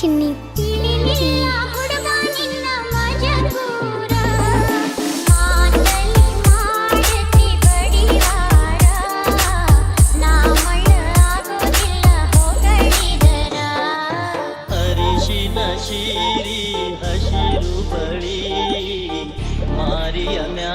ಚಿನ್ನಿ ಹಸಿರು ಬಳಿ ಮಾರಿಯ ಮ್ಯಾ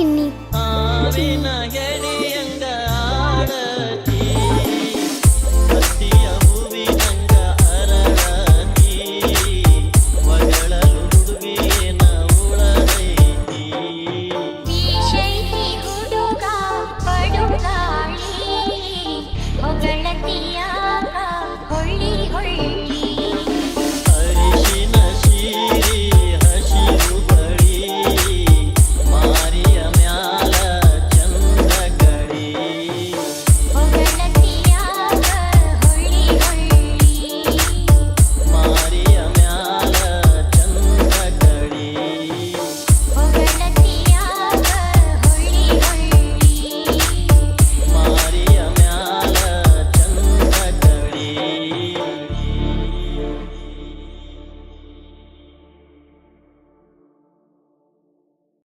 சின்னி.